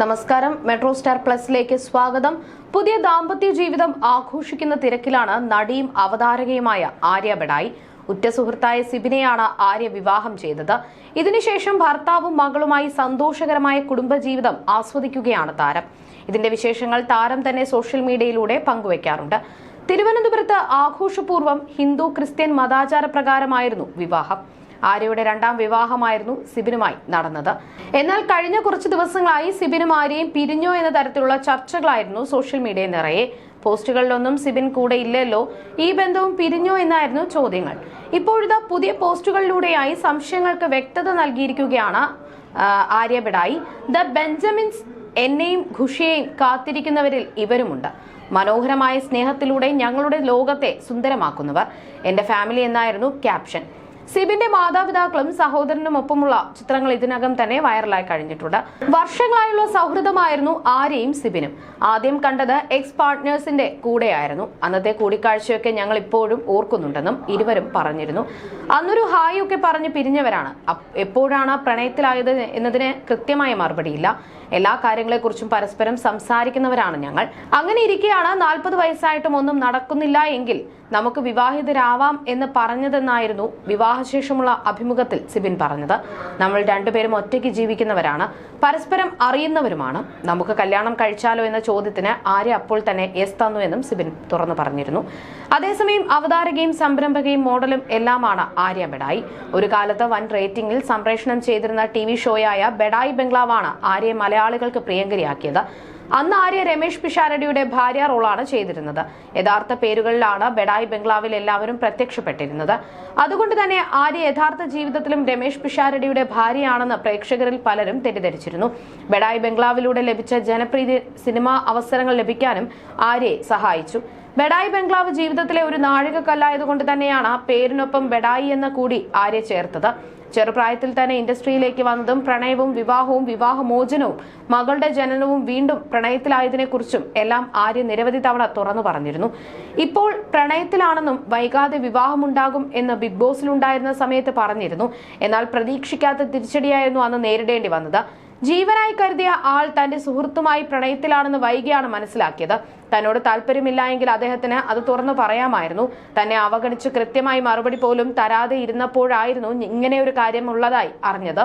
നമസ്കാരം. Metro star പ്ലസിലേക്ക് സ്വാഗതം. പുതിയ ദാമ്പത്യ ജീവിതം ആഘോഷിക്കുന്ന തിരക്കിലാണ് നടിയും അവതാരകയുമായ ആര്യ ബഡായി. ഉറ്റ സുഹൃത്തായ സിബിനെയാണ് ആര്യ വിവാഹം ചെയ്തത്. ഇതിനുശേഷം ഭർത്താവും മകളുമായി സന്തോഷകരമായ കുടുംബജീവിതം ആസ്വദിക്കുകയാണ് താരം. ഇതിന്റെ വിശേഷങ്ങൾ താരം തന്നെ സോഷ്യൽ മീഡിയയിലൂടെ പങ്കുവയ്ക്കാറുണ്ട് തിരുവനന്തപുരത്ത് ആഘോഷപൂർവം ഹിന്ദു ക്രിസ്ത്യൻ മതാചാര പ്രകാരമായിരുന്നു വിവാഹം. ആര്യയുടെ രണ്ടാം വിവാഹമായിരുന്നു സിബിനുമായി നടന്നത്. എന്നാൽ കഴിഞ്ഞ കുറച്ച് ദിവസങ്ങളായി സിബിനും ആര്യയും പിരിഞ്ഞോ എന്ന തരത്തിലുള്ള ചർച്ചകളായിരുന്നു സോഷ്യൽ മീഡിയ നിറയെ. പോസ്റ്റുകളിലൊന്നും സിബിൻ കൂടെ ഇല്ലല്ലോ. ഈ ബന്ധവും പിരിഞ്ഞോ എന്നായിരുന്നു ചോദ്യങ്ങൾ. ഇപ്പോഴിതാ പുതിയ പോസ്റ്റുകളിലൂടെയായി സംശയങ്ങൾക്ക് വ്യക്തത നൽകിയിരിക്കുകയാണ് ആ, ദ ബെഞ്ചമിൻസ് എന്നെയും ഖുഷിയെയും കാത്തിരിക്കുന്നവരിൽ ഇവരുമുണ്ട്. മനോഹരമായ സ്നേഹത്തിലൂടെ ഞങ്ങളുടെ ലോകത്തെ സുന്ദരമാക്കുന്നവർ. എന്റെ ഫാമിലി എന്നായിരുന്നു ക്യാപ്ഷൻ. സിബിന്റെ മാതാപിതാക്കളും സഹോദരനും ഒപ്പമുള്ള ചിത്രങ്ങൾ ഇതിനകം തന്നെ വൈറലായി കഴിഞ്ഞിട്ടുണ്ട്. വർഷങ്ങളായുള്ള സൗഹൃദമായിരുന്നു ആര്യയും സിബിനും. ആദ്യം കണ്ടത് എക്സ് പാർട്ട്നേഴ്സിന്റെ കൂടെയായിരുന്നു. അന്നത്തെ കൂടിക്കാഴ്ചയൊക്കെ ഞങ്ങൾ ഇപ്പോഴും ഓർക്കുന്നുണ്ടെന്നും ഇരുവരും പറഞ്ഞിരുന്നു. അന്നൊരു ഹായ് ഒക്കെ പറഞ്ഞ് പിരിഞ്ഞവരാണ്. എപ്പോഴാണ് പ്രണയത്തിലായത് എന്നതിന് കൃത്യമായ മറുപടിയില്ല. എല്ലാ കാര്യങ്ങളെക്കുറിച്ചും പരസ്പരം സംസാരിക്കുന്നവരാണ് ഞങ്ങൾ. അങ്ങനെ ഇരിക്കെയാണ് നാൽപ്പത് വയസ്സായിട്ടും ഒന്നും നടക്കുന്നില്ല എങ്കിൽ നമുക്ക് വിവാഹിതരാവാം എന്ന് പറഞ്ഞതെന്നായിരുന്നു വിവാഹശേഷമുള്ള അഭിമുഖത്തിൽ സിബിൻ പറഞ്ഞത്. നമ്മൾ രണ്ടുപേരും ഒറ്റയ്ക്ക് ജീവിക്കുന്നവരാണ്. പരസ്പരം അറിയുന്നവരുമാണ്. നമുക്ക് കല്യാണം കഴിച്ചാലോ എന്ന ചോദ്യത്തിന് ആര്യ അപ്പോൾ തന്നെ എസ് തന്നു എന്നും സിബിൻ തുറന്നു പറഞ്ഞിരുന്നു. അതേസമയം അവതാരകയും സംരംഭകയും മോഡലും എല്ലാമാണ് ആര്യ ബെഡായി. ഒരു കാലത്ത് വൻ റേറ്റിംഗിൽ സംപ്രേഷണം ചെയ്തിരുന്ന ടി വി ഷോയായ ബെഡായി ബംഗ്ലാവാണ് ആര്യയെ മലയാളികൾക്ക് പ്രിയങ്കരിയാക്കിയത്. അന്ന് ആര്യ രമേഷ് പിഷാരടിയുടെ ഭാര്യ റോളാണ് ചെയ്തിരുന്നത്. യഥാർത്ഥ പേരുകളിലാണ് ബെഡായി ബംഗ്ലാവിൽ എല്ലാവരും പ്രത്യക്ഷപ്പെട്ടിരുന്നത്. അതുകൊണ്ട് തന്നെ ആര്യ യഥാർത്ഥ ജീവിതത്തിലും രമേഷ് പിഷാരടിയുടെ ഭാര്യയാണെന്ന് പ്രേക്ഷകരിൽ പലരും തെറ്റിദ്ധരിച്ചിരുന്നു. ബെഡായി ബംഗ്ലാവിലൂടെ ലഭിച്ച ജനപ്രീതി സിനിമാ അവസരങ്ങൾ ലഭിക്കാനും ആര്യയെ സഹായിച്ചു. ബെഡായി ബംഗ്ലാവ് ജീവിതത്തിലെ ഒരു നാഴികക്കല്ലായതുകൊണ്ട് തന്നെയാണ് പേരിനൊപ്പം ബഡായി എന്ന കൂടി ആര്യ ചേർത്തത്. ചെറുപ്രായത്തിൽ തന്നെ ഇൻഡസ്ട്രിയിലേക്ക് വന്നതും പ്രണയവും വിവാഹവും വിവാഹമോചനവും മകളുടെ ജനനവും വീണ്ടും പ്രണയത്തിലായതിനെക്കുറിച്ചും എല്ലാം ആര്യ നിരവധി തവണ തുറന്നു പറഞ്ഞിരുന്നു. ഇപ്പോൾ പ്രണയത്തിലാണെന്നും വൈകാതെ വിവാഹമുണ്ടാകും എന്ന് ബിഗ് ബോസിലുണ്ടായിരുന്ന സമയത്ത് പറഞ്ഞിരുന്നു. എന്നാൽ പ്രതീക്ഷിക്കാത്ത തിരിച്ചടിയായിരുന്നു അന്ന് നേരിടേണ്ടി വന്നത്. ജീവനായി കരുതിയ ആൾ തന്റെ സുഹൃത്തുമായി പ്രണയത്തിലാണെന്ന് വൈകിയാണ് മനസ്സിലാക്കിയത്. തന്നോട് താല്പര്യമില്ല എങ്കിൽ അദ്ദേഹത്തിന് അത് തുറന്നു പറയാമായിരുന്നു. തന്നെ അവഗണിച്ച് കൃത്യമായി മറുപടി പോലും തരാതെ ഇരുന്നപ്പോഴായിരുന്നു ഇങ്ങനെ ഒരു കാര്യം ഉള്ളതായി അറിഞ്ഞത്.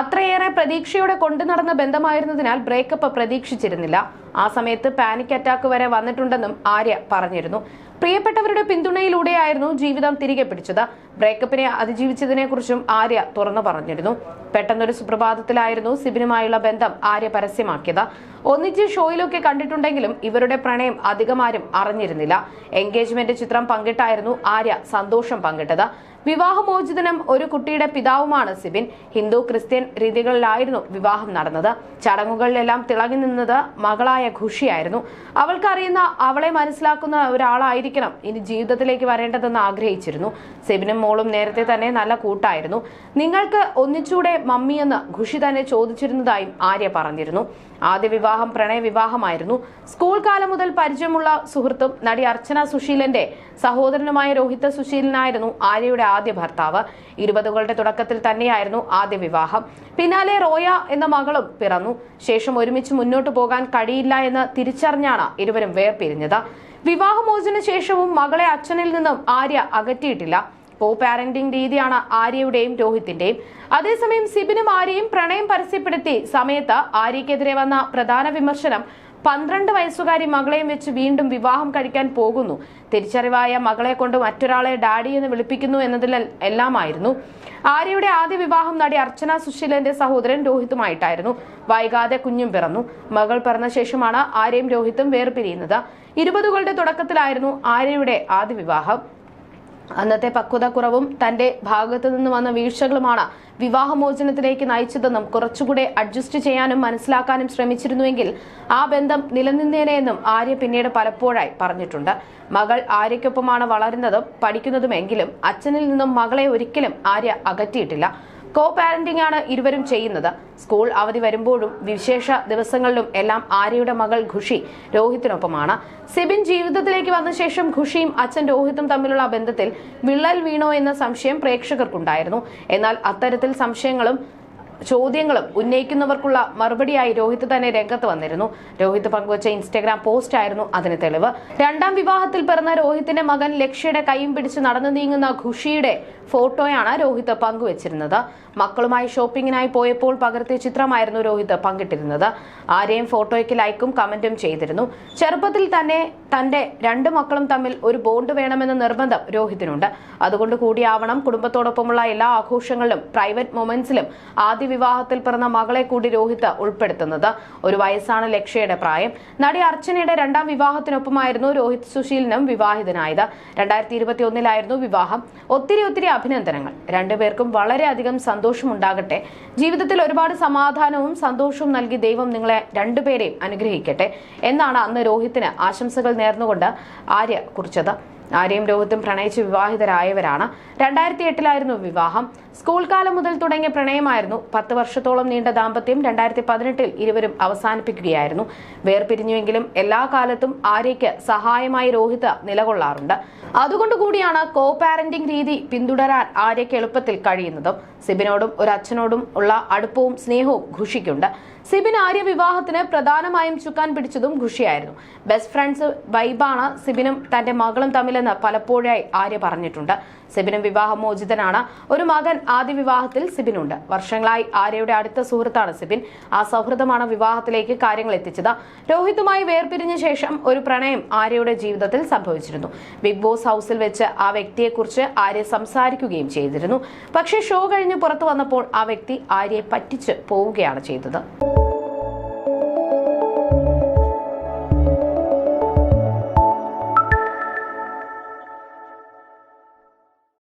അത്രയേറെ പ്രതീക്ഷയോടെ കൊണ്ടു നടന്ന ബന്ധമായിരുന്നതിനാൽ ബ്രേക്കപ്പ് പ്രതീക്ഷിച്ചിരുന്നില്ല. ആ സമയത്ത് പാനിക് അറ്റാക്ക് വരെ വന്നിട്ടുണ്ടെന്നും ആര്യ പറഞ്ഞിരുന്നു. പ്രിയപ്പെട്ടവരുടെ പിന്തുണയിലൂടെയായിരുന്നു ജീവിതം തിരികെ പിടിച്ചത്. ബ്രേക്കപ്പിനെ അതിജീവിച്ചതിനെ കുറിച്ചും ആര്യ തുറന്നു പറഞ്ഞിരുന്നു. പെട്ടെന്നൊരു സുപ്രഭാതത്തിലായിരുന്നു സിബിനുമായുള്ള ബന്ധം ആര്യ പരസ്യമാക്കിയത്. ഒന്നിച്ച് ഷോയിലൊക്കെ കണ്ടിട്ടുണ്ടെങ്കിലും ഇവരുടെ പ്രണയം അധികമാരും അറിഞ്ഞിരുന്നില്ല. എൻഗേജ്മെന്റ് ചിത്രം പങ്കിട്ടായിരുന്നു ആര്യ സന്തോഷം പങ്കിട്ടത്. വിവാഹമോചിതനും ഒരു കുട്ടിയുടെ പിതാവുമാണ് സിബിൻ. ഹിന്ദു ക്രിസ്ത്യൻ രീതികളിലായിരുന്നു വിവാഹം നടന്നത്. ചടങ്ങുകളിലെല്ലാം തിളങ്ങി നിന്നത് മകളായ ഖുഷിയായിരുന്നു. അവൾക്കറിയുന്ന അവളെ മനസ്സിലാക്കുന്ന ഒരാളായിരിക്കണം ഇനി ജീവിതത്തിലേക്ക് വരേണ്ടതെന്ന് ആഗ്രഹിച്ചിരുന്നു. സെബിനും മോളും നേരത്തെ തന്നെ നല്ല കൂട്ടായിരുന്നു. നിങ്ങൾക്ക് ഒന്നിച്ചൂടെ മമ്മിയെന്ന് ഖുഷി തന്നെ ചോദിച്ചിരുന്നതായും ആര്യ പറഞ്ഞിരുന്നു. ആദ്യ വിവാഹം പ്രണയ വിവാഹമായിരുന്നു. സ്കൂൾ കാലം മുതൽ പരിചയമുള്ള സുഹൃത്തും നടി അർച്ചന സുശീലന്റെ സഹോദരനുമായ രോഹിത സുശീലനായിരുന്നു ആര്യയുടെ ആദ്യ ഭർത്താവ്. ഇരുപതുകളുടെ തുടക്കത്തിൽ തന്നെയായിരുന്നു ആദ്യ വിവാഹം. പിന്നാലെ റോയ എന്ന മകളും പിറന്നു. ശേഷം ഒരുമിച്ച് മുന്നോട്ടു പോകാൻ കഴിയില്ല എന്ന് തിരിച്ചറിഞ്ഞാണ് ഇരുവരും വേർപിരിഞ്ഞത്. വിവാഹമോചന ശേഷവും മകളെ അച്ഛനിൽ നിന്നും ആര്യ അകറ്റിയിട്ടില്ല. കോ പാരന്റിംഗ് രീതിയാണ് ആര്യയുടെയും രോഹിത്തിന്റെയും. അതേസമയം സിബിനും ആര്യയും പ്രണയം പരസ്യപ്പെടുത്തി സമയത്ത് ആര്യക്കെതിരെ വന്ന പ്രധാന വിമർശനം പന്ത്രണ്ട് വയസ്സുകാരി മകളെയും വെച്ച് വീണ്ടും വിവാഹം കഴിക്കാൻ പോകുന്നു. തിരിച്ചറിവായ മകളെ കൊണ്ട് മറ്റൊരാളെ ഡാഡി എന്ന് വിളിപ്പിക്കുന്നു എന്നതിൽ എല്ലാമായിരുന്നു. ആര്യയുടെ ആദ്യ വിവാഹം നടി അർച്ചന സുശീലന്റെ സഹോദരൻ രോഹിത്തുമായിട്ടായിരുന്നു. വൈകാതെ കുഞ്ഞും പിറന്നു. മകൾ പിറന്ന ശേഷമാണ് ആര്യയും രോഹിത്തും വേർപിരിയുന്നത്. ഇരുപതുകളുടെ തുടക്കത്തിലായിരുന്നു ആര്യയുടെ ആദ്യ വിവാഹം. അന്നത്തെ പക്വതക്കുറവും തന്റെ ഭാഗത്തു നിന്ന് വന്ന വീഴ്ചകളുമാണ് വിവാഹമോചനത്തിലേക്ക് നയിച്ചതെന്നും കുറച്ചുകൂടെ അഡ്ജസ്റ്റ് ചെയ്യാനും മനസ്സിലാക്കാനും ശ്രമിച്ചിരുന്നുവെങ്കിൽ ആ ബന്ധം നിലനിന്നേനെയെന്നും ആര്യ പിന്നീട് പലപ്പോഴായി പറഞ്ഞിട്ടുണ്ട്. മകൾ ആര്യയ്ക്കൊപ്പമാണ് വളരുന്നതും പഠിക്കുന്നതുമെങ്കിലും അച്ഛനിൽ നിന്നും മകളെ ഒരിക്കലും ആര്യ അകറ്റിയിട്ടില്ല. കോ പാരന്റിംഗ് ആണ് ഇരുവരും ചെയ്യുന്നത്. സ്കൂൾ അവധി വരുമ്പോഴും വിശേഷ ദിവസങ്ങളിലും എല്ലാം ആര്യയുടെ മകൾ ഖുഷി രോഹിത്തിനൊപ്പമാണ്. സിബിൻ ജീവിതത്തിലേക്ക് വന്ന ശേഷം ഖുഷിയും അച്ഛൻ രോഹിത്തും തമ്മിലുള്ള ബന്ധത്തിൽ വിള്ളൽ വീണോ എന്ന സംശയം പ്രേക്ഷകർക്കുണ്ടായിരുന്നു. എന്നാൽ അത്തരത്തിൽ സംശയങ്ങളും ചോദ്യങ്ങളും ഉന്നയിക്കുന്നവർക്കുള്ള മറുപടിയായി രോഹിത് തന്നെ രംഗത്ത് വന്നിരുന്നു. രോഹിത് പങ്കുവച്ച ഇൻസ്റ്റഗ്രാം പോസ്റ്റ് ആയിരുന്നു അതിന് തെളിവ്. രണ്ടാം വിവാഹത്തിൽ പിറന്ന രോഹിത്തിന്റെ മകൻ ലക്ഷ്യയുടെ കൈയും പിടിച്ച് നടന്നു നീങ്ങുന്ന ഖുഷിയുടെ ഫോട്ടോയാണ് രോഹിത് പങ്കുവച്ചിരുന്നത്. മക്കളുമായി ഷോപ്പിങ്ങിനായി പോയപ്പോൾ പകർത്തിയ ചിത്രമായിരുന്നു രോഹിത് പങ്കിട്ടിരുന്നത്. ആരെയും ഫോട്ടോയ്ക്ക് ലൈക്കും കമന്റും ചെയ്തിരുന്നു. ചെറുപ്പത്തിൽ തന്നെ തന്റെ രണ്ട് മക്കളും തമ്മിൽ ഒരു ബോണ്ട് വേണമെന്ന നിർബന്ധം രോഹിത്തിനുണ്ട് അതുകൊണ്ട് കൂടിയാവണം കുടുംബത്തോടൊപ്പമുള്ള എല്ലാ ആഘോഷങ്ങളിലും പ്രൈവറ്റ് മൊമെന്റ്സിലും ആദ്യ വിവാഹത്തിൽ പിറന്ന മകളെ കൂടി രോഹിത് ഉൾപ്പെടുത്തുന്നത്. ഒരു വയസ്സാണ് ലക്ഷ്യയുടെ പ്രായം. നടി അർച്ചനയുടെ രണ്ടാം വിവാഹത്തിനൊപ്പമായിരുന്നു രോഹിത് സുശീലിനും വിവാഹിതനായത്. രണ്ടായിരത്തി ഇരുപത്തി ഒന്നിലായിരുന്നു വിവാഹം. ഒത്തിരി ഒത്തിരി അഭിനന്ദനങ്ങൾ. രണ്ടുപേർക്കും വളരെയധികം സന്തോഷമുണ്ടാകട്ടെ. ജീവിതത്തിൽ ഒരുപാട് സമാധാനവും സന്തോഷവും നൽകി ദൈവം നിങ്ങളെ രണ്ടുപേരെയും അനുഗ്രഹിക്കട്ടെ എന്നാണ് അന്ന് രോഹിത്തിന് ആശംസകൾ നേർന്നുകൊണ്ട് ആര്യ കുറിച്ചത്. ആര്യയും രോഹിത്തും പ്രണയിച്ച് വിവാഹിതരായവരാണ്. രണ്ടായിരത്തി എട്ടിലായിരുന്നു വിവാഹം. സ്കൂൾ കാലം മുതൽ തുടങ്ങിയ പ്രണയമായിരുന്നു. പത്ത് വർഷത്തോളം നീണ്ട ദാമ്പത്യം രണ്ടായിരത്തി പതിനെട്ടിൽ ഇരുവരും അവസാനിപ്പിക്കുകയായിരുന്നു. വേർപിരിഞ്ഞുവെങ്കിലും എല്ലാ കാലത്തും ആര്യയ്ക്ക് സഹായമായി രോഹിത് നിലകൊള്ളാറുണ്ട്. അതുകൊണ്ട് കൂടിയാണ് കോ പാരന്റിംഗ് രീതി പിന്തുടരാൻ ആര്യയ്ക്ക് എളുപ്പത്തിൽ കഴിയുന്നതും. സിബിനോടും ഒരു അച്ഛനോടും ഉള്ള അടുപ്പവും സ്നേഹവും ഖുഷിക്കുണ്ട് സിബിൻ ആര്യ വിവാഹത്തിന് പ്രധാനമായും ചുക്കാൻ പിടിച്ചതും ഖുഷിയായിരുന്നു. ബെസ്റ്റ് ഫ്രണ്ട്സ് വൈബാണ് സിബിനും തന്റെ മകളും തമ്മിലെന്ന് പലപ്പോഴായി ആര്യ പറഞ്ഞിട്ടുണ്ട്. സിബിനും വിവാഹമോചിതനാണ്. ഒരു മകൻ ആദ്യ വിവാഹത്തിൽ സിബിനുണ്ട്. വർഷങ്ങളായി ആര്യയുടെ അടുത്ത സുഹൃത്താണ് സിബിൻ. ആ സൗഹൃദമാണ് വിവാഹത്തിലേക്ക് കാര്യങ്ങൾ എത്തിച്ചത്. രോഹിതുമായി വേർപിരിഞ്ഞ ശേഷം ഒരു പ്രണയം ആര്യയുടെ ജീവിതത്തിൽ സംഭവിച്ചിരുന്നു. ബിഗ് ബോസ് ഹൗസിൽ വെച്ച് ആ വ്യക്തിയെക്കുറിച്ച് ആര്യ സംസാരിക്കുകയും ചെയ്തിരുന്നു. പക്ഷേ ഷോ കഴിഞ്ഞ് പുറത്തു വന്നപ്പോൾ ആ വ്യക്തി ആര്യയെ പറ്റിച്ച് പോവുകയാണ് ചെയ്തത്.